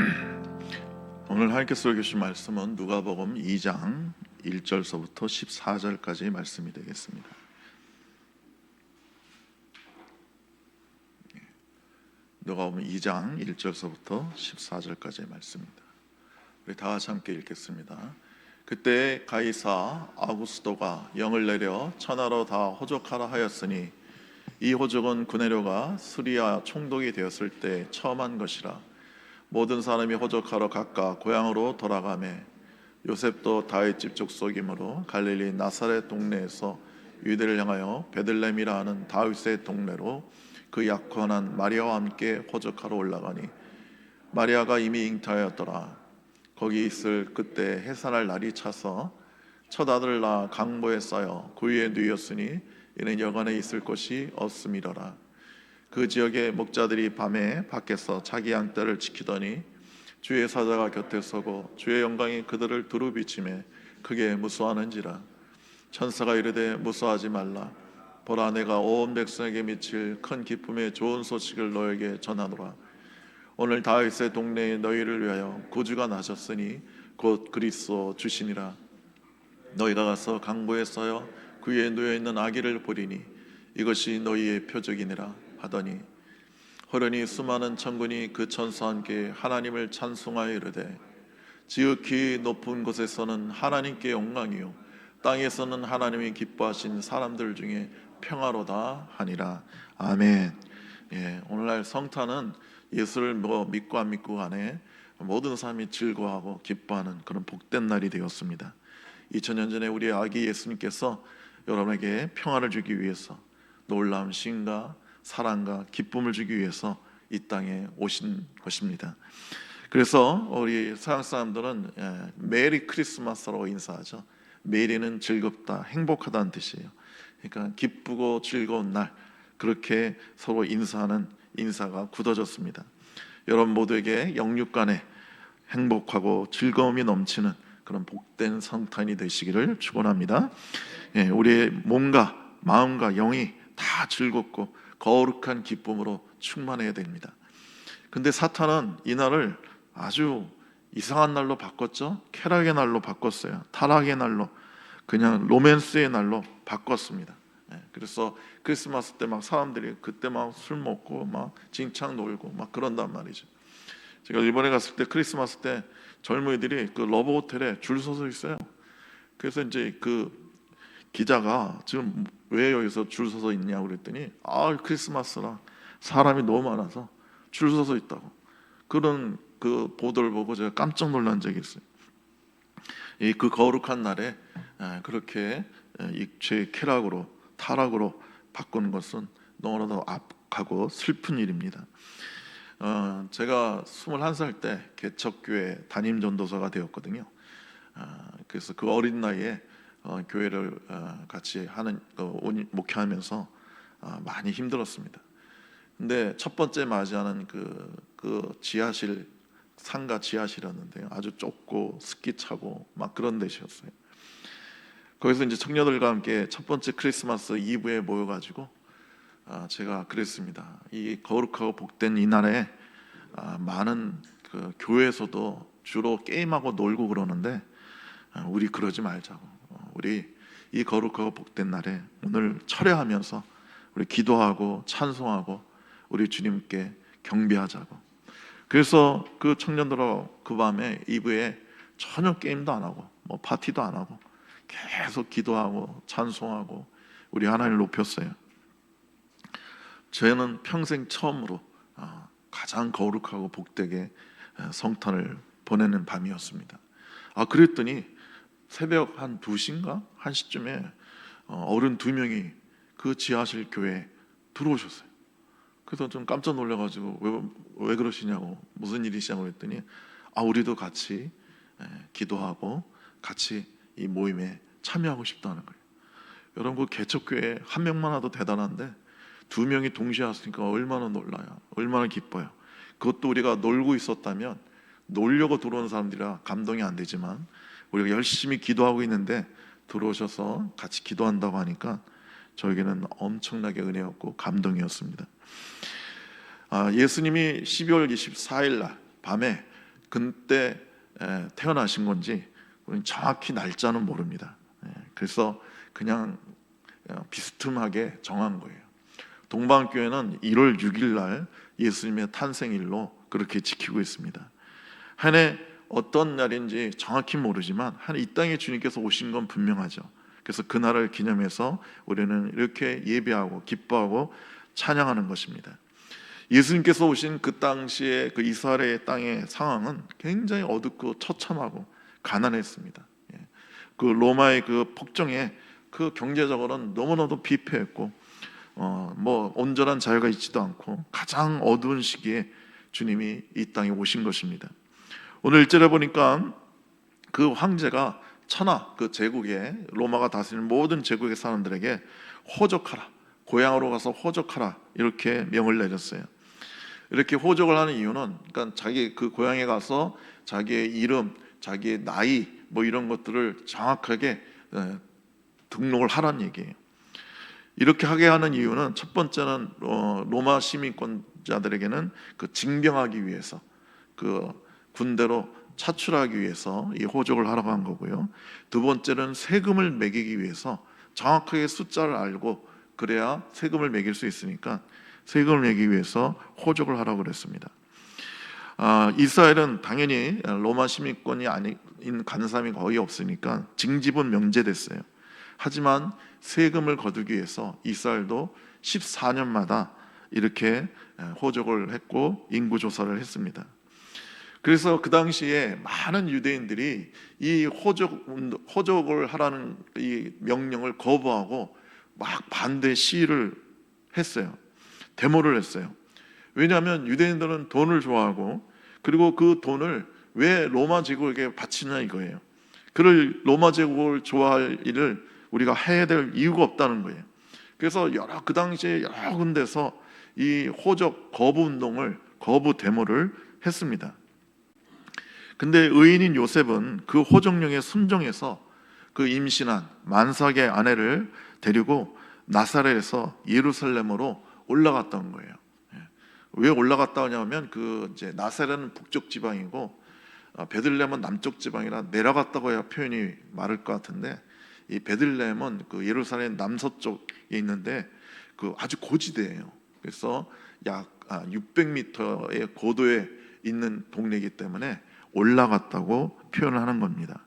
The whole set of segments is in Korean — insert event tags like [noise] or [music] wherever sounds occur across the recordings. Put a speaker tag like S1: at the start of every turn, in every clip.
S1: [clears throat] 오늘 하나님께서 주신 말씀은 누가복음 2장 1절서부터 14절까지 말씀이 되겠습니다. 예. 누가복음 2장 1절서부터 14절까지의 말씀입니다. 우리 다 같이 함께 읽겠습니다. 그때 가이사 아구스도가 영을 내려 천하로 다 호족하라 하였으니 이 호족은 구네료가 수리아 총독이 되었을 때 처음 한 것이라 모든 사람이 호족하러 각각 고향으로 돌아가매 요셉도 다윗집 족속이므로 갈릴리 나사렛 동네에서 유대를 향하여 베들레헴이라 하는 다윗의 동네로 그 약혼한 마리아와 함께 호족하러 올라가니 마리아가 이미 잉타하였더라. 거기 있을 그때 해산할 날이 차서 첫 아들을 낳아 강보에 쌓여 구유에 누였으니 이는 여관에 있을 곳이 없음이로라 그 지역의 목자들이 밤에 밖에서 자기 양떼를 지키더니 주의 사자가 곁에 서고 주의 영광이 그들을 두루 비침에 크게 무수하는지라. 천사가 이르되 무수하지 말라. 보라 내가 온 백성에게 미칠 큰 기쁨의 좋은 소식을 너에게 전하노라. 오늘 다윗의 동네에 너희를 위하여 구주가 나셨으니 곧 그리스도 주시니라. 너희가 가서 강보에 써여 그 위에 놓여 있는 아기를 보리니 이것이 너희의 표적이니라 하더니 호련히 수많은 천군이 그 천사와 함께 하나님을 찬송하여 이르되 지극히 높은 곳에서는 하나님께 영광이요 땅에서는 하나님이 기뻐하신 사람들 중에 평화로다 하니라 아멘. 예, 오늘날 성탄은 예수를 뭐 믿고 안 믿고 간에 모든 사람이 즐거워하고 기뻐하는 그런 복된 날이 되었습니다. 2000년 전에 우리 아기 예수님께서 여러분에게 평화를 주기 위해서 놀라운 신과 사랑과 기쁨을 주기 위해서 이 땅에 오신 것입니다. 그래서 우리 서양 사람들은 예, 메리 크리스마스라고 인사하죠. 메리는 즐겁다, 행복하다는 뜻이에요. 그러니까 기쁘고 즐거운 날 그렇게 서로 인사하는 인사가 굳어졌습니다. 여러분 모두에게 영육간에 행복하고 즐거움이 넘치는 그런 복된 성탄이 되시기를 축원합니다. 예, 우리의 몸과 마음과 영이 다 즐겁고 거룩한 기쁨으로 충만해야 됩니다. 근데 사탄은 이 날을 아주 이상한 날로 바꿨죠. 쾌락의 날로 바꿨어요. 타락의 날로 그냥 로맨스의 날로 바꿨습니다. 예, 그래서 크리스마스 때 막 사람들이 그때 막 술 먹고 막 진창 놀고 막 그런단 말이죠. 제가 일본에 갔을 때 크리스마스 때 젊은이들이 그 러브 호텔에 줄 서서 있어요. 그래서 이제 그 기자가 지금 왜 여기서 줄 서서 있냐 그랬더니 아 크리스마스라 사람이 너무 많아서 줄 서서 있다고 그런 그 보도를 보고 제가 깜짝 놀란 적이 있어요. 이 그 거룩한 날에 에, 그렇게 이제 쾌락으로 타락으로 바꾸는 것은 너무나도 악하고 슬픈 일입니다. 어, 제가 21살 때 개척교회 담임 전도사가 되었거든요. 어, 그래서 그 어린 나이에 어, 교회를 어, 같이 하는 어, 온- 목회하면서 어, 많이 힘들었습니다. 근데 첫 번째 맞이하는 그, 그 지하실 상가 지하실이었는데요. 아주 좁고 습기 차고 막 그런 데셨어요. 거기서 이제 청년들과 함께 첫 번째 크리스마스 이브에 모여가지고 아, 제가 그랬습니다. 이 거룩하고 복된 이 날에 아, 많은 그 교회에서도 주로 게임하고 놀고 그러는데 아, 우리 그러지 말자고. 어, 우리 이 거룩하고 복된 날에 오늘 철회하면서 우리 기도하고 찬송하고 우리 주님께 경배하자고. 그래서 그 청년들하고 그 밤에 이브에 전혀 게임도 안 하고 뭐 파티도 안 하고 계속 기도하고 찬송하고 우리 하나님을 높였어요. 저는 평생 처음으로 아, 가장 거룩하고 복되게 아, 성탄을 보내는 밤이었습니다. 아 그랬더니 새벽 한 2시인가? 1시쯤에 어, 어른 두 명이 그 지하실 교회에 들어오셨어요. 그래서 좀 깜짝 놀라가지고 왜, 왜 그러시냐고 무슨 일이시냐고 했더니 아 우리도 같이 에, 기도하고 같이 이 모임에 참여하고 싶다는 거예요. 여러분 그 개척교회 한 명만 와도 대단한데 두 명이 동시에 왔으니까 얼마나 놀라요. 얼마나 기뻐요. 그것도 우리가 놀고 있었다면 놀려고 들어온 사람들이라 감동이 안 되지만 우리가 열심히 기도하고 있는데 들어오셔서 같이 기도한다고 하니까 저에게는 엄청나게 은혜였고 감동이었습니다. 아, 예수님이 12월 24일 날 밤에 에, 태어나신 건지 정확히 날짜는 모릅니다. 예, 그래서 그냥 어, 비스듬하게 정한 거예요. 동방교회는 1월 6일 날 예수님의 탄생일로 그렇게 지키고 있습니다. 한해 어떤 날인지 정확히 모르지만 한해이 땅에 주님께서 오신 건 분명하죠. 그래서 그날을 기념해서 우리는 이렇게 예배하고 기뻐하고 찬양하는 것입니다. 예수님께서 오신 그 당시에 그 이스라엘의 땅의 상황은 굉장히 어둡고 처참하고 가난했습니다. 예. 그 로마의 그 폭정에 그 경제적으로는 너무나도 비패했고 어, 뭐 온전한 자유가 있지도 않고 가장 어두운 시기에 주님이 이 땅에 오신 것입니다. 오늘 일절에 보니까 그 황제가 천하 그 제국에 로마가 다스리는 모든 제국의 사람들에게 호적하라 고향으로 가서 호적하라 이렇게 명을 내렸어요. 이렇게 호적을 하는 이유는 그러니까 자기 그 고향에 가서 자기의 이름, 자기의 나이 뭐 이런 것들을 정확하게 에, 등록을 하라는 얘기예요. 이렇게 하게 하는 이유는 첫 번째는 어, 로마 시민권자들에게는 그 징병하기 위해서 그 군대로 차출하기 위해서 이 호적을 하라고 한 거고요. 두 번째는 세금을 매기기 위해서 정확하게 숫자를 알고 그래야 세금을 매길 수 있으니까 세금을 매기기 위해서 호적을 하라고 그랬습니다. 아, 이스라엘은 당연히 로마 시민권이 아닌 간사람이 거의 없으니까 징집은 명제됐어요. 하지만 세금을 거두기 위해서 이스라엘도 14년마다 이렇게 호적을 했고 인구 조사를 했습니다. 그래서 그 당시에 많은 유대인들이 이 호적 호적을 하라는 이 명령을 거부하고 막 반대 시위를 했어요. 데모를 했어요. 왜냐하면 유대인들은 돈을 좋아하고 그리고 그 돈을 왜 로마 제국에게 바치냐 이거예요. 그를 로마 제국을 좋아할 일을 우리가 해야 될 이유가 없다는 거예요. 그래서 여러 그 당시에 여러 군데서 이 호적 거부 운동을 거부 데모를 했습니다. 근데 의인인 요셉은 그 호적령에 순종해서 그 임신한 만삭의 아내를 데리고 나사렛에서 예루살렘으로 올라갔던 거예요. 예. 왜 올라갔다 하냐면 그 이제 나사렛은 북쪽 지방이고 어, 베들레헴은 남쪽 지방이라 내려갔다고 해야 표현이 맞을 것 같은데 이 베들레헴은 그 예루살렘 남서쪽에 있는데 그 아주 고지대예요. 그래서 약 600m의 아, 고도에 있는 동네이기 때문에 올라갔다고 표현을 하는 겁니다.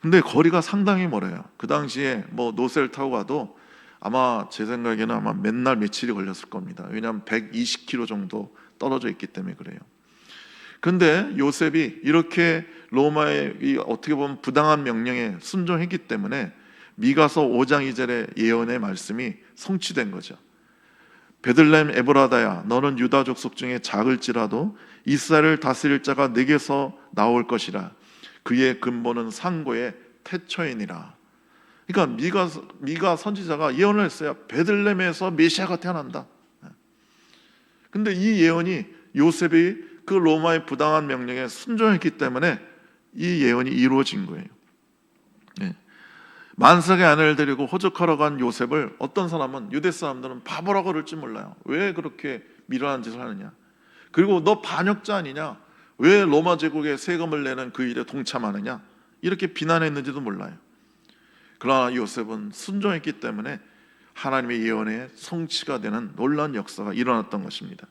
S1: 근데 거리가 상당히 멀어요. 그 당시에 뭐 노셀 타고 가도 아마 제 생각에는 아마 맨날 며칠이 걸렸을 겁니다. 왜냐하면 120km 정도 떨어져 있기 때문에 그래요. 근데 요셉이 이렇게 로마의 어떻게 보면 부당한 명령에 순종했기 때문에 미가서 5장 2절의 예언의 말씀이 성취된 거죠. 베들레헴 에브라다야 너는 유다 족속 중에 작을지라도 이스라엘을 다스릴 자가 내게서 나올 것이라 그의 근본은 상고의 태초이니라. 그러니까 미가 미가 선지자가 예언을 했어요. 베들레헴에서 메시아가 태어난다. 근데 이 예언이 요셉이 그 로마의 부당한 명령에 순종했기 때문에 이 예언이 이루어진 거예요. 네. 만삭의 아내를 데리고 호적하러 간 요셉을 어떤 사람은 유대 사람들은 바보라고 그럴지 몰라요. 왜 그렇게 미련한 짓을 하느냐? 그리고 너 반역자 아니냐? 왜 로마 제국에 세금을 내는 그 일에 동참하느냐? 이렇게 비난했는지도 몰라요. 그러나 요셉은 순종했기 때문에 하나님의 예언의 성취가 되는 놀라운 역사가 일어났던 것입니다.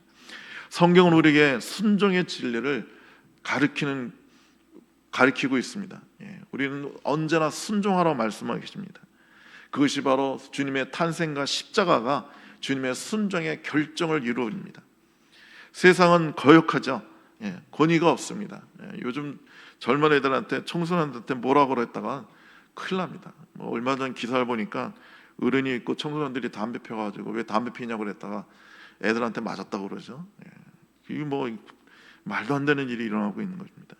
S1: 성경은 우리에게 순종의 진리를 가르치는 가르치고 있습니다. 예, 우리는 언제나 순종하라고 말씀하고 계십니다. 그것이 바로 주님의 탄생과 십자가가 주님의 순종의 결정을 이루어집니다. 세상은 거역하죠. 예, 권위가 없습니다. 예, 요즘 젊은 애들한테 청소년들한테 뭐라고 그랬다가 큰일 납니다. 뭐 얼마 전 기사를 보니까 어른이 있고 청소년들이 담배 펴가지고 왜 담배 피냐고 그랬다가 애들한테 맞았다고 그러죠. 예. 이게 뭐 말도 안 되는 일이 일어나고 있는 것입니다.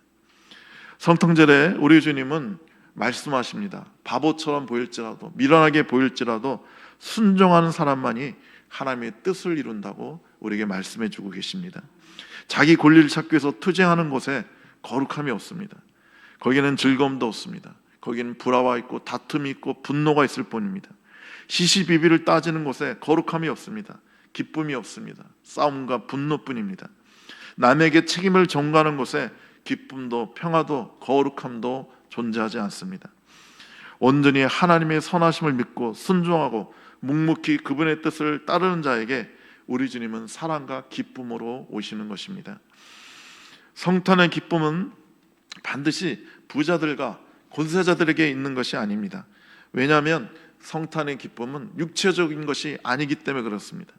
S1: 성통절에 우리 주님은 말씀하십니다. 바보처럼 보일지라도 미련하게 보일지라도 순종하는 사람만이 하나님의 뜻을 이룬다고 우리에게 말씀해 주고 계십니다. 자기 권리를 찾기 위해서 투쟁하는 곳에 거룩함이 없습니다. 거기는 즐거움도 없습니다. 거기는 불화와 있고 다툼이 있고 분노가 있을 뿐입니다. 시시비비를 따지는 곳에 거룩함이 없습니다. 기쁨이 없습니다. 싸움과 분노뿐입니다. 남에게 책임을 전가하는 곳에 기쁨도 평화도 거룩함도 존재하지 않습니다. 온전히 하나님의 선하심을 믿고 순종하고 묵묵히 그분의 뜻을 따르는 자에게 우리 주님은 사랑과 기쁨으로 오시는 것입니다. 성탄의 기쁨은 반드시 부자들과 권세자들에게 있는 것이 아닙니다. 왜냐하면 성탄의 기쁨은 육체적인 것이 아니기 때문에 그렇습니다.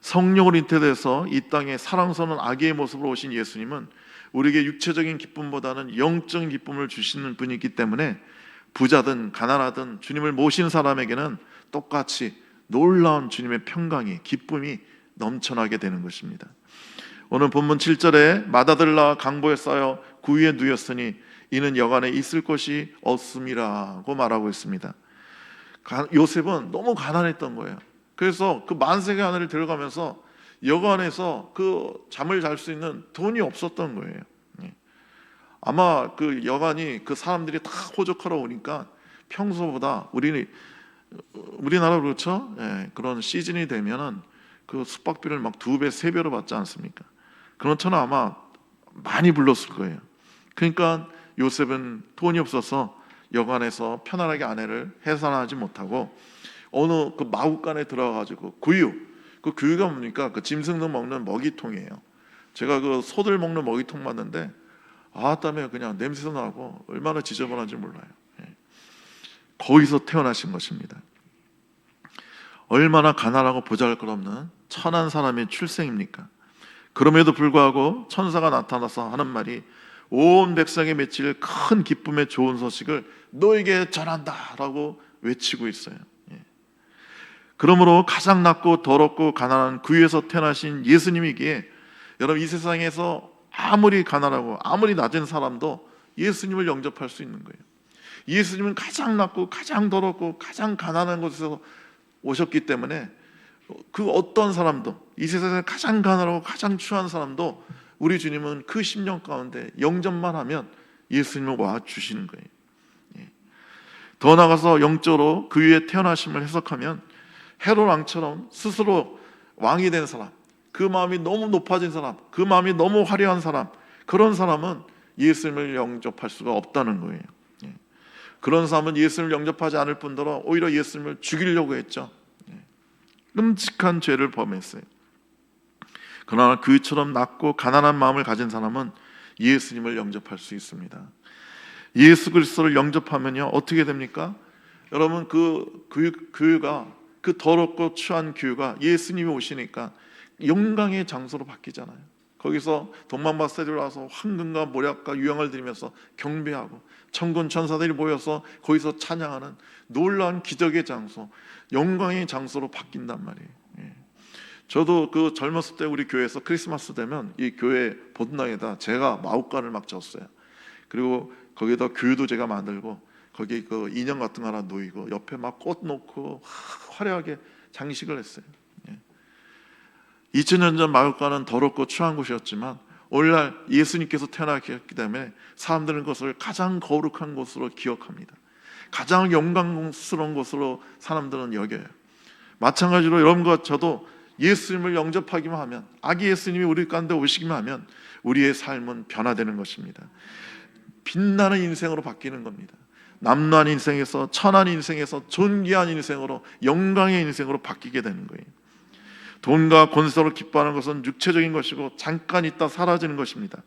S1: 성령으로 잉태돼서 이 땅에 사랑스러운 아기의 모습으로 오신 예수님은 우리에게 육체적인 기쁨보다는 영적인 기쁨을 주시는 분이기 때문에 부자든 가난하든 주님을 모신 사람에게는 똑같이 놀라운 주님의 평강이 기쁨이 넘쳐나게 되는 것입니다. 오늘 본문 7절에 마다들라 강보에 쌓여 구유에 누였으니 이는 여간에 있을 곳이 없음이라고 말하고 있습니다. 가- 요셉은 너무 가난했던 거예요. 그래서 그 만세의 하늘을 들어가면서 여관에서 그 잠을 잘 수 있는 돈이 없었던 거예요. 예. 아마 그 여관이 그 사람들이 다 호적하러 오니까 평소보다 우리 우리나라 그렇죠? 예, 그런 시즌이 되면은 그 숙박비를 막 두 배, 세 배로 받지 않습니까? 그런 처는 아마 많이 불렀을 거예요. 그러니까 요셉은 돈이 없어서 여관에서 편안하게 아내를 해산하지 못하고 어느 그 마구간에 들어가가지고 구유 그 구유가 뭡니까 그 짐승들 먹는 먹이통이에요. 제가 그 소들 먹는 먹이통 봤는데 아 땀에 그냥 냄새도 나고 얼마나 지저분한지 몰라요. 예. 거기서 태어나신 것입니다. 얼마나 가난하고 보잘것없는 천한 사람의 출생입니까? 그럼에도 불구하고 천사가 나타나서 하는 말이 온 백성에 맺힐 큰 기쁨의 좋은 소식을 너에게 전한다라고 외치고 있어요. 예. 그러므로 가장 낮고 더럽고 가난한 그 위에서 태어나신 예수님이기에 여러분 이 세상에서 아무리 가난하고 아무리 낮은 사람도 예수님을 영접할 수 있는 거예요. 예수님은 가장 낮고 가장 더럽고 가장 가난한 곳에서 오셨기 때문에 그 어떤 사람도 이 세상에 가장 가난하고 가장 추한 사람도 우리 주님은 그 심령 가운데 영접만 하면 예수님을 와 주시는 거예요. 예. 더 나가서 영적으로 그 위에 태어나심을 해석하면 헤롯 왕처럼 스스로 왕이 된 사람, 그 마음이 너무 높아진 사람, 그 마음이 너무 화려한 사람, 그런 사람은 예수님을 영접할 수가 없다는 거예요. 예. 그런 사람은 예수님을 영접하지 않을 뿐더러 오히려 예수님을 죽이려고 했죠. 예. 끔찍한 죄를 범했어요. 그러나 그처럼 낮고 가난한 마음을 가진 사람은 예수님을 영접할 수 있습니다. 예수 그리스도를 영접하면요 어떻게 됩니까? 여러분 그 교육, 교회가 그 더럽고 추한 교회가 예수님이 오시니까 영광의 장소로 바뀌잖아요. 거기서 동방마사들이 와서 황금과 모략과 유향을 드리면서 경배하고 천군 천사들이 모여서 거기서 찬양하는 놀라운 기적의 장소, 영광의 장소로 바뀐단 말이에요. 예. 저도 그 젊었을 때 우리 교회에서 크리스마스 되면 이 교회 본당에다 제가 마우간을 막 졌어요. 그리고 거기다 교회도 제가 만들고 거기 그 인형 같은 거 하나 놓이고 옆에 막 꽃 놓고 화려하게 장식을 했어요. 예. 2000년 전 마을과는 더럽고 추한 곳이었지만 오늘날 예수님께서 태어나기 때문에 사람들은 그것을 가장 거룩한 곳으로 기억합니다. 가장 영광스러운 곳으로 사람들은 여겨요. 마찬가지로 여러분과 저도 예수님을 영접하기만 하면 아기 예수님이 우리 가운데 오시기만 하면 우리의 삶은 변화되는 것입니다. 빛나는 인생으로 바뀌는 겁니다. 남루한 인생에서 천한 인생에서 존귀한 인생으로 영광의 인생으로 바뀌게 되는 거예요. 돈과 권세로 기뻐하는 것은 육체적인 것이고 잠깐 있다 사라지는 것입니다.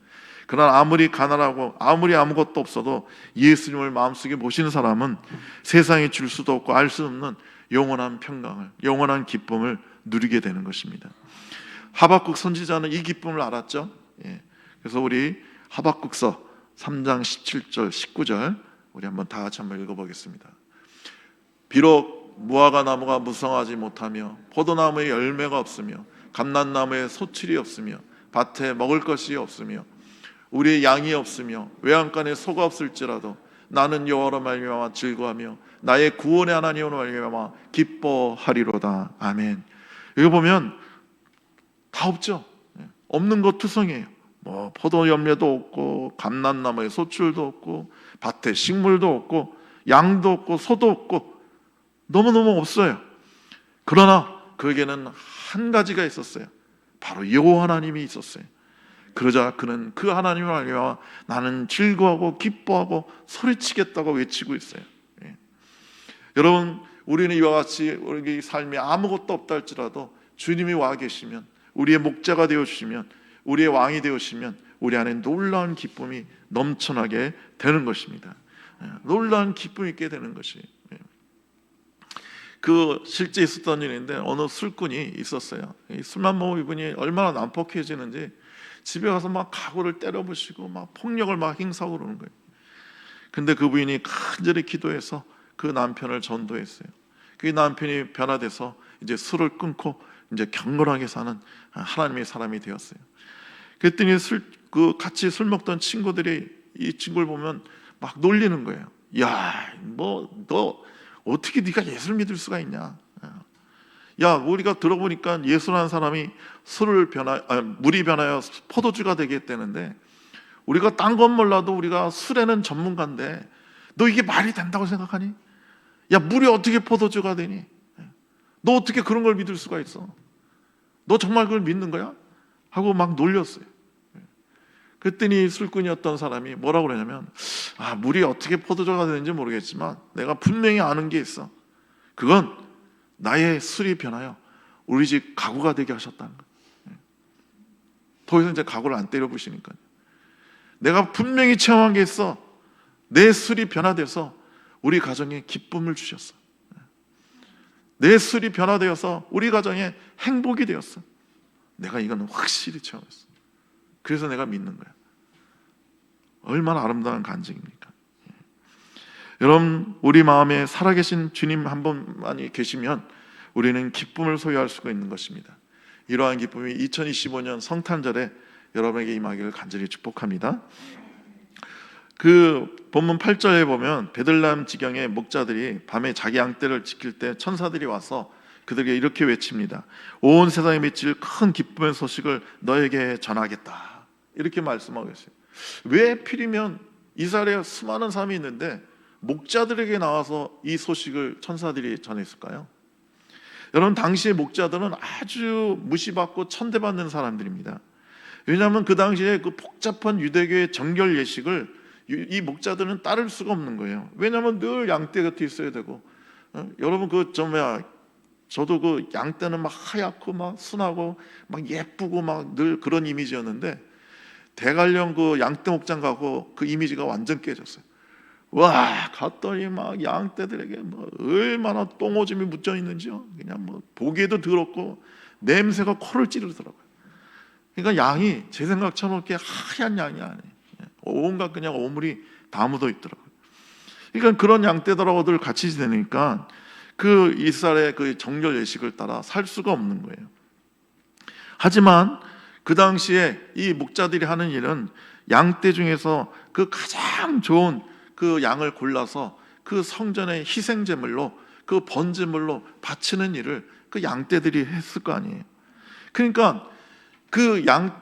S1: 그러나 아무리 가난하고 아무리 아무것도 없어도 예수님을 마음속에 모시는 사람은 세상에 줄 수도 없고 알 수 없는 영원한 평강을 영원한 기쁨을 누리게 되는 것입니다. 하박국 선지자는 이 기쁨을 알았죠. 예. 그래서 우리 하박국서 3장 17절 19절 우리 한번 다 같이 한번 읽어보겠습니다. 비록 무화과 나무가 무성하지 못하며 포도나무에 열매가 없으며 감난나무에 소출이 없으며 밭에 먹을 것이 없으며 우리의 양이 없으며 외양간에 소가 없을지라도 나는 여호와로 말미암아 즐거하며 나의 구원의 하나님으로 말미암아 기뻐하리로다. 아멘. 이거 보면 다 없죠. 예. 없는 것 투성이에요. 뭐 포도 열매도 없고 감난나무에 소출도 없고 밭에 식물도 없고 양도 없고 소도 없고 너무너무 없어요. 그러나 그에게는 한 가지가 있었어요. 바로 여호와 하나님이 있었어요. 그러자 그는 그 하나님을 알며 나는 즐거워하고 기뻐하고 소리치겠다고 외치고 있어요. 예. 여러분 우리는 이와 같이 우리 삶에 아무것도 없다 할지라도 주님이 와 계시면 우리의 목자가 되어 주시면 우리의 왕이 되어 주시면 우리 안에 놀라운 기쁨이 넘쳐나게 되는 것입니다. 예, 놀라운 기쁨이 있게 되는 것이 예. 그 실제 있었던 일인데 어느 술꾼이 있었어요. 이 술만 먹은 이분이 얼마나 난폭해지는지 집에 가서 막 가구를 때려부시고 막 폭력을 막 행사하고 그러는 거예요. 근데 그 부인이 간절히 기도해서 그 남편을 전도했어요. 그 남편이 변화돼서 이제 술을 끊고 이제 경건하게 사는 하나님의 사람이 되었어요. 그랬더니 술, 그 같이 술 먹던 친구들이 이 친구를 보면 막 놀리는 거예요. 야, 뭐 너 어떻게 네가 예수를 믿을 수가 있냐? 야, 우리가 들어보니까 예수라는 사람이 술을 변화, 아, 물이 변하여 포도주가 되게 했다는데 우리가 딴 건 몰라도 우리가 술에는 전문가인데 너 이게 말이 된다고 생각하니? 야, 물이 어떻게 포도주가 되니? 너 어떻게 그런 걸 믿을 수가 있어? 너 정말 그걸 믿는 거야? 하고 막 놀렸어요. 그랬더니 술꾼이었던 사람이 뭐라고 그러냐면 아 물이 어떻게 포도주가 되는지 모르겠지만 내가 분명히 아는 게 있어. 그건 나의 술이 변하여 우리 집 가구가 되게 하셨다는 거예요. 더 이상 이제 가구를 안 때려 부시니까요. 내가 분명히 체험한 게 있어. 내 술이 변화돼서 우리 가정에 기쁨을 주셨어. 내 술이 변화되어서 우리 가정에 행복이 되었어. 내가 이거는 확실히 체험했어. 그래서 내가 믿는 거야. 얼마나 아름다운 간증입니까? 예. 여러분, 우리 마음에 살아계신 주님 한 분만이 계시면 우리는 기쁨을 소유할 수가 있는 것입니다. 이러한 기쁨이 2025년 성탄절에 여러분에게 임하기를 간절히 축복합니다. 그 본문 8절에 보면 베들람 지경의 목자들이 밤에 자기 양떼를 지킬 때 천사들이 와서 그들에게 이렇게 외칩니다. 온 세상에 미칠 큰 기쁨의 소식을 너에게 전하겠다. 이렇게 말씀하고 있어요. 왜 필이면 이스라엘에 수많은 사람이 있는데 목자들에게 나와서 이 소식을 천사들이 전했을까요? 여러분 당시의 목자들은 아주 무시받고 천대받는 사람들입니다. 왜냐하면 그 당시에 그 복잡한 유대교의 정결 예식을 이 목자들은 따를 수가 없는 거예요. 왜냐하면 늘 양떼 곁에 있어야 되고 어? 여러분 그저 저도 그 양떼는 막 하얗고 막 순하고 막 예쁘고 막 늘 그런 이미지였는데 대관령 그 양떼 목장 가고 그 이미지가 완전 깨졌어요. 와 갔더니 막 양떼들에게 뭐 얼마나 똥오줌이 묻혀 있는지요. 그냥 뭐 보기에도 더럽고 냄새가 코를 찌르더라고요. 그러니까 양이 제 생각처럼 이렇게 하얀 양이 아니에요. 온갖 그냥 오물이 다 묻어 있더라고요. 그러니까 그런 양떼들하고들 같이 지내니까 그 이스라엘의 그 정결 예식을 따라 살 수가 없는 거예요. 하지만 그 당시에 이 목자들이 하는 일은 양떼 중에서 그 가장 좋은 그 양을 골라서 그 성전의 희생 제물로 그 번제물로 바치는 일을 그 양떼들이 했을 거 아니에요. 그러니까 그 양,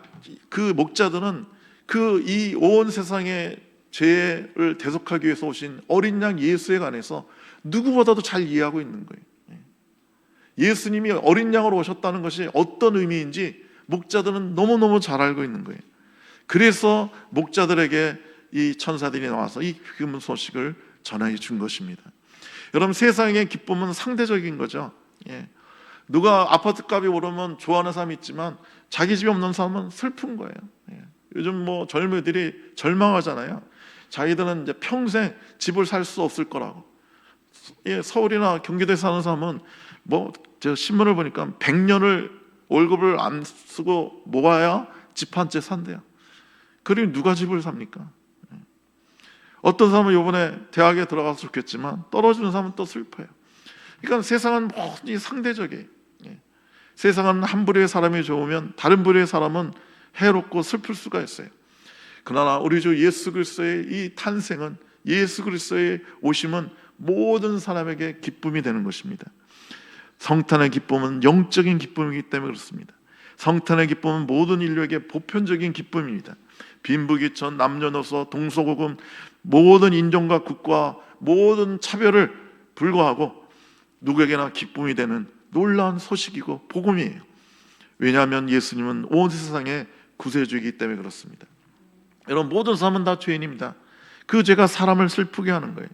S1: 그 목자들은 그 이 온 세상의 죄를 대속하기 위해서 오신 어린 양 예수에 관해서 누구보다도 잘 이해하고 있는 거예요. 예수님이 어린 양으로 오셨다는 것이 어떤 의미인지 목자들은 너무너무 잘 알고 있는 거예요. 그래서 목자들에게 이 천사들이 나와서 이 기쁨 소식을 전해 준 것입니다. 여러분 세상의 기쁨은 상대적인 거죠. 예. 누가 아파트 값이 오르면 좋아하는 사람이 있지만 자기 집이 없는 사람은 슬픈 거예요. 예. 요즘 뭐 젊은이들이 절망하잖아요. 자기들은 이제 평생 집을 살 수 없을 거라고. 예, 서울이나 경기도에 사는 사람은 뭐 제가 신문을 보니까 100년을 월급을 안 쓰고 모아야 집 한 채 산대요. 그리고 누가 집을 삽니까? 예. 어떤 사람은 이번에 대학에 들어가서 좋겠지만 떨어지는 사람은 또 슬퍼요. 그러니까 세상은 모든 상대적이에요. 예. 세상은 한 부류의 사람이 좋으면 다른 부류의 사람은 해롭고 슬플 수가 있어요. 그러나 우리 주 예수 그리스도의 이 탄생은 예수 그리스도의 오심은 모든 사람에게 기쁨이 되는 것입니다. 성탄의 기쁨은 영적인 기쁨이기 때문에 그렇습니다. 성탄의 기쁨은 모든 인류에게 보편적인 기쁨입니다. 빈부귀천, 남녀노소, 동서고금 모든 인종과 국가 모든 차별을 불구하고 누구에게나 기쁨이 되는 놀라운 소식이고 복음이에요. 왜냐하면 예수님은 온 세상에 구세주이기 때문에 그렇습니다. 여러분 모든 사람은 다 죄인입니다. 그 죄가 사람을 슬프게 하는 거예요.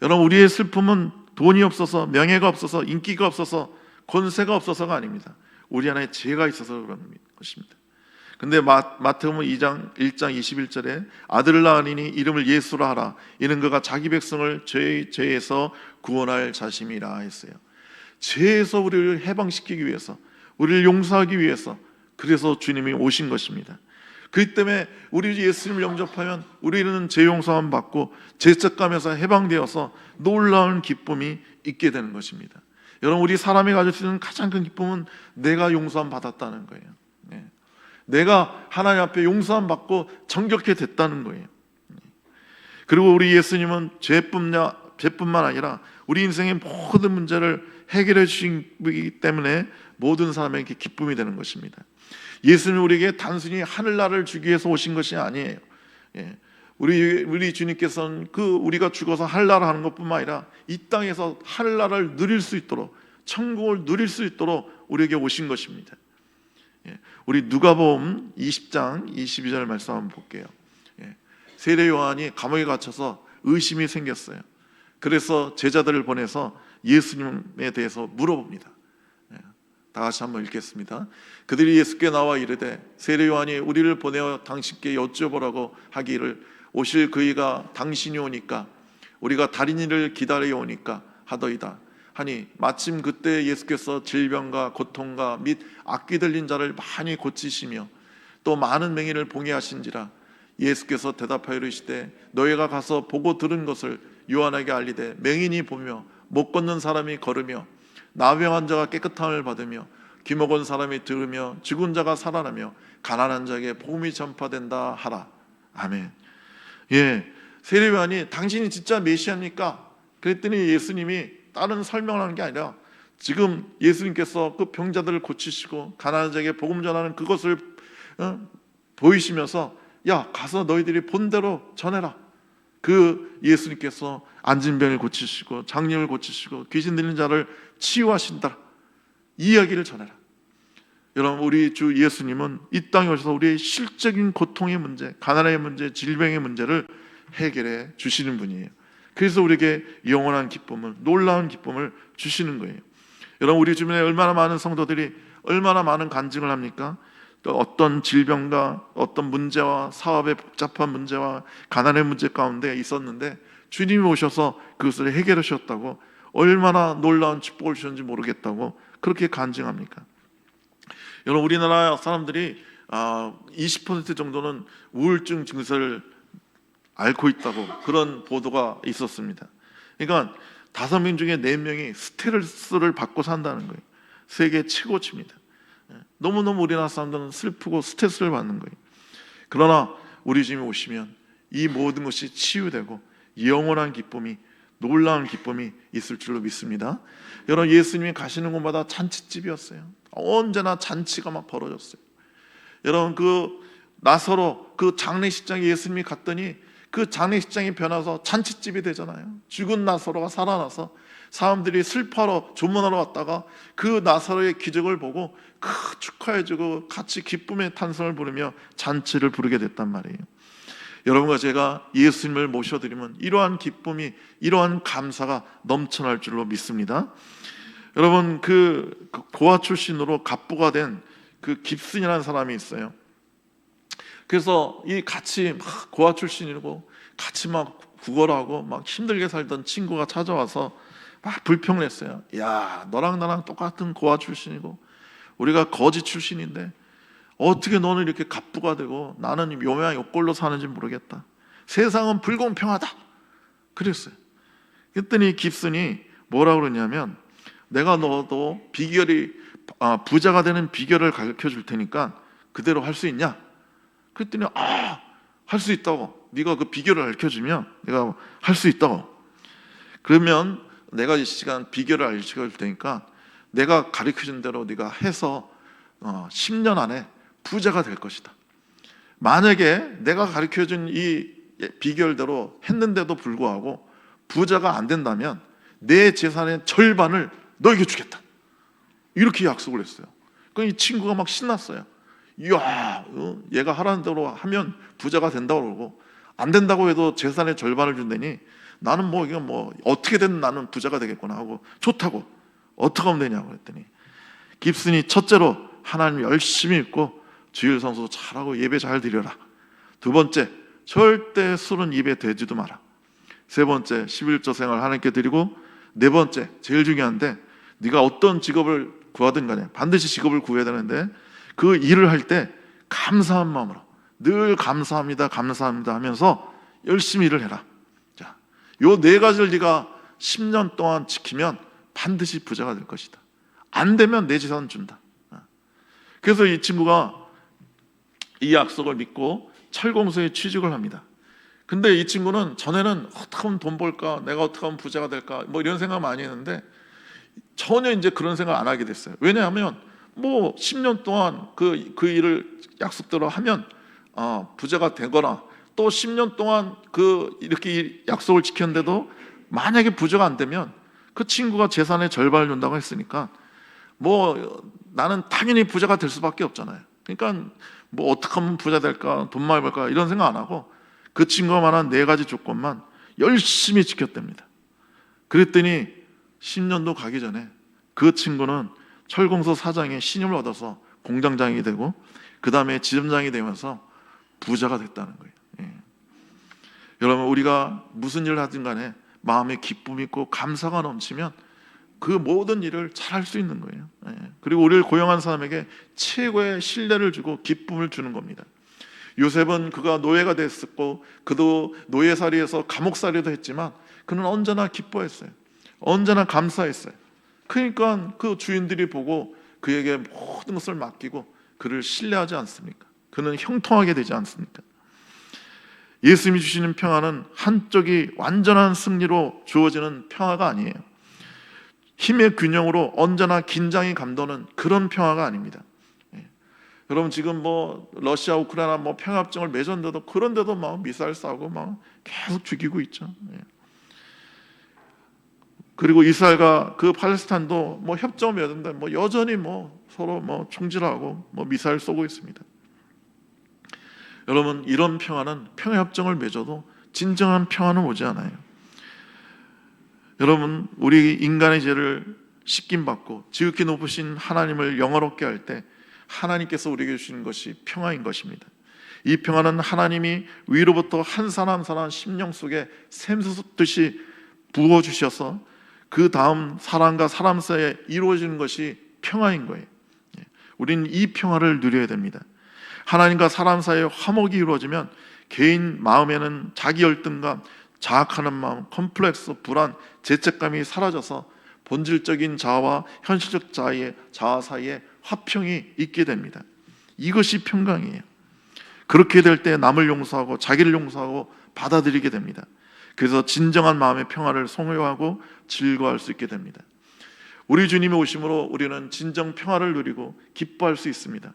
S1: 여러분 우리의 슬픔은 돈이 없어서 명예가 없어서 인기가 없어서 권세가 없어서가 아닙니다. 우리 안에 죄가 있어서 그런 것입니다. 근데 마, 마태복음 2장 1장 21절에 아들을 낳으니 이름을 예수라 하라 이는 그가 자기 백성을 죄 죄에서 구원할 자심이라 했어요. 죄에서 우리를 해방시키기 위해서 우리를 용서하기 위해서 그래서 주님이 오신 것입니다. 그 때문에 우리 예수님을 영접하면 우리는 죄 용서함 받고 죄책감에서 해방되어서 놀라운 기쁨이 있게 되는 것입니다. 여러분 우리 사람이 가질 수 있는 가장 큰 기쁨은 내가 용서함 받았다는 거예요. 네. 내가 하나님 앞에 용서함 받고 정결케 됐다는 거예요. 그리고 우리 예수님은 죄뿐만 아니라 우리 인생의 모든 문제를 해결해 주시기 때문에 모든 사람에게 기쁨이 되는 것입니다. 예수는 우리에게 단순히 하늘나라를 주기 위해서 오신 것이 아니에요. 예. 우리 우리 주님께서는 그 우리가 죽어서 하늘나라 하는 것뿐만 아니라 이 땅에서 하늘나라를 누릴 수 있도록 천국을 누릴 수 있도록 우리에게 오신 것입니다. 예. 우리 누가복음 20장 22절 말씀 한번 볼게요. 예. 세례 요한이 감옥에 갇혀서 의심이 생겼어요. 그래서 제자들을 보내서 예수님에 대해서 물어봅니다. 예. 다 같이 한번 읽겠습니다. 그들이 예수께 나와 이르되 세례 요한이 우리를 보내어 당신께 여쭤보라고 하기를 오실 그이가 당신이 오니까 우리가 달인이를 기다려 오니까 하더이다. 하니 마침 그때 예수께서 질병과 고통과 및 악귀 들린 자를 많이 고치시며 또 많은 맹인을 봉해 하신지라 예수께서 대답하여 이르시되 너희가 가서 보고 들은 것을 요한에게 알리되 맹인이 보며 못 걷는 사람이 걸으며 나병한 자가 깨끗함을 받으며 귀먹은 사람이 들으며 죽은 자가 살아나며 가난한 자에게 복음이 전파된다 하라 아멘. 예, 세례요한이 당신이 진짜 메시아입니까? 그랬더니 예수님이 다른 설명을 하는 게 아니라 지금 예수님께서 그 병자들을 고치시고 가난한 자에게 복음 전하는 그것을 어, 보이시면서 야 가서 너희들이 본 대로 전해라. 그 예수님께서 안진병을 고치시고 장염을 고치시고 귀신 들린 자를 치유하신다. 이 이야기를 전해라. 여러분 우리 주 예수님은 이 땅에 오셔서 우리의 실적인 고통의 문제, 가난의 문제, 질병의 문제를 해결해 주시는 분이에요. 그래서 우리에게 영원한 기쁨을 놀라운 기쁨을 주시는 거예요. 여러분 우리 주변에 얼마나 많은 성도들이 얼마나 많은 간증을 합니까? 또 어떤 질병과 어떤 문제와 사업의 복잡한 문제와 가난의 문제 가운데 있었는데 주님이 오셔서 그것을 해결해 주셨다고 얼마나 놀라운 축복을 주셨는지 모르겠다고 그렇게 간증합니까? 여러분 우리나라 사람들이 20% 정도는 우울증 증세를 앓고 있다고 그런 보도가 있었습니다. 그러니까 다섯 명 중에 네 명이 스트레스를 받고 산다는 거예요. 세계 최고치입니다. 예, 너무너무 우리나라 사람들은 슬프고 스트레스를 받는 거예요. 그러나 우리 주님이 오시면 이 모든 것이 치유되고 영원한 기쁨이 놀라운 기쁨이 있을 줄로 믿습니다. 여러분 예수님이 가시는 곳마다 잔치집이었어요. 언제나 잔치가 막 벌어졌어요. 여러분 그 나서로 그 장례식장에 예수님이 갔더니 그 장례식장이 변해서 잔치집이 되잖아요. 죽은 나사로가 살아나서 사람들이 슬퍼하러 조문하러 왔다가 그 나사로의 기적을 보고 그 축하해주고 같이 기쁨의 탄성을 부르며 잔치를 부르게 됐단 말이에요. 여러분과 제가 예수님을 모셔드리면 이러한 기쁨이 이러한 감사가 넘쳐날 줄로 믿습니다. 여러분 그 고아 출신으로 갑부가 된 그 깁슨이라는 사람이 있어요. 그래서 이 같이 막 고아 출신이고 같이 막 구걸하고 막 힘들게 살던 친구가 찾아와서 막 불평을 했어요. 야, 너랑 나랑 똑같은 고아 출신이고 우리가 거지 출신인데 어떻게 너는 이렇게 갑부가 되고 나는 요양 요꼴로 사는지 모르겠다. 세상은 불공평하다. 그랬어요. 그랬더니 깁슨이 뭐라 그러냐면 내가 너도 비결이 아, 부자가 되는 비결을 가르쳐 줄 테니까 그대로 할 수 있냐? 그랬더니 아, 할 수 있다고. 네가 그 비결을 가르쳐 주면 내가 할 수 있다고. 그러면 내가 이 시간 비결을 알려줄 테니까 내가 가르쳐 준 대로 네가 해서 어, 10년 안에 부자가 될 것이다. 만약에 내가 가르쳐 준 이 비결대로 했는데도 불구하고 부자가 안 된다면 내 재산의 절반을 너에게 주겠다. 이렇게 약속을 했어요. 그이 친구가 막 신났어요. 이야, 어? 얘가 하라는 대로 하면 부자가 된다고 그러고 안 된다고 해도 재산의 절반을 준다니 나는 뭐 이거 뭐 어떻게 든 나는 부자가 되겠구나 하고 좋다고 어떻게 하면 되냐고 그랬더니 깁슨이 첫째로 하나님 열심히 믿고 주일 성수 잘하고 예배 잘 드려라. 두 번째 절대 술은 입에 대지도 마라. 세 번째 11조 생활 하나님께 드리고 네 번째 제일 중요한데 네가 어떤 직업을 구하든 간에 반드시 직업을 구해야 되는데 그 일을 할 때 감사한 마음으로 늘 감사합니다 감사합니다 하면서 열심히 일을 해라 자, 요 네 가지를 네가 10년 동안 지키면 반드시 부자가 될 것이다 안 되면 내 재산 준다 어. 그래서 이 친구가 이 약속을 믿고 철공소에 취직을 합니다 근데 이 친구는 전에는 어떻게 하면 돈 벌까? 내가 어떻게 하면 부자가 될까? 뭐 이런 생각 많이 했는데 전혀 이제 그런 생각 안 하게 됐어요. 왜냐하면 뭐 10년 동안 그, 그 일을 약속대로 하면 어, 부자가 되거나 또 10년 동안 그 이렇게 이 약속을 지켰는데도 만약에 부자가 안 되면 그 친구가 재산의 절반을 준다고 했으니까 뭐 나는 당연히 부자가 될 수밖에 없잖아요. 그러니까 뭐 어떻게 하면 부자 될까, 돈 많이 벌까 이런 생각 안 하고 그 친구가 말한 네 가지 조건만 열심히 지켰답니다. 그랬더니 10년도 가기 전에 그 친구는 철공소 사장의 신임을 얻어서 공장장이 되고 그 다음에 지점장이 되면서 부자가 됐다는 거예요. 예. 여러분 우리가 무슨 일을 하든 간에 마음에 기쁨이 있고 감사가 넘치면 그 모든 일을 잘 할 수 있는 거예요. 예. 그리고 우리를 고용한 사람에게 최고의 신뢰를 주고 기쁨을 주는 겁니다. 요셉은 그가 노예가 됐었고 그도 노예살이에서 감옥살이도 했지만 그는 언제나 기뻐했어요. 언제나 감사했어요. 그러니까 그 주인들이 보고 그에게 모든 것을 맡기고 그를 신뢰하지 않습니까? 그는 형통하게 되지 않습니까? 예수님이 주시는 평화는 한쪽이 완전한 승리로 주어지는 평화가 아니에요. 힘의 균형으로 언제나 긴장이 감도는 그런 평화가 아닙니다. 예. 여러분 지금 뭐 러시아 우크라이나 뭐 평화협정을 맺었는데도 그런데도 막 미사일 쏴고 막 계속 죽이고 있죠. 예. 그리고 이스라엘과 그 팔레스타인도 뭐 협정을 맺었는데 뭐 여전히 뭐 서로 뭐 총질하고 뭐 미사일 쏘고 있습니다. 여러분 이런 평화는 평화협정을 맺어도 진정한 평화는 오지 않아요. 여러분 우리 인간의 죄를 씻김 받고 지극히 높으신 하나님을 영화롭게 할 때 하나님께서 우리에게 주시는 것이 평화인 것입니다. 이 평화는 하나님이 위로부터 한 사람 한 사람 심령 속에 샘솟듯이 부어 주셔서 그 다음 사람과 사람 사이에 이루어지는 것이 평화인 거예요. 예. 우리는 이 평화를 누려야 됩니다. 하나님과 사람 사이에 화목이 이루어지면 개인 마음에는 자기 열등감, 자학하는 마음, 컴플렉스, 불안, 죄책감이 사라져서 본질적인 자아와 현실적 자아의 자아 사이에 화평이 있게 됩니다. 이것이 평강이에요. 그렇게 될 때 남을 용서하고 자기를 용서하고 받아들이게 됩니다. 그래서 진정한 마음의 평화를 소유하고 즐거워할 수 있게 됩니다. 우리 주님의 오심으로 우리는 진정 평화를 누리고 기뻐할 수 있습니다.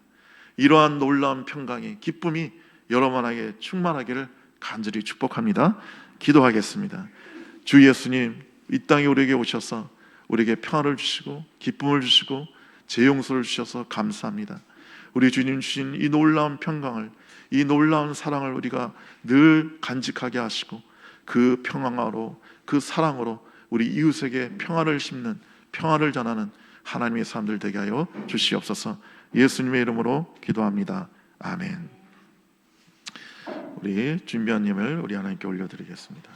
S1: 이러한 놀라운 평강이 기쁨이 여러분에게 충만하기를 간절히 축복합니다. 기도하겠습니다. 주 예수님 이 땅에 우리에게 오셔서 우리에게 평화를 주시고 기쁨을 주시고 재용서를 주셔서 감사합니다. 우리 주님 주신 이 놀라운 평강을 이 놀라운 사랑을 우리가 늘 간직하게 하시고 그 평강으로 그 사랑으로 우리 이웃에게 평화를 심는 평화를 전하는 하나님의 사람들 되게 하여 주시옵소서. 예수님의 이름으로 기도합니다. 아멘. 우리 준비한 님을 우리 하나님께 올려드리겠습니다.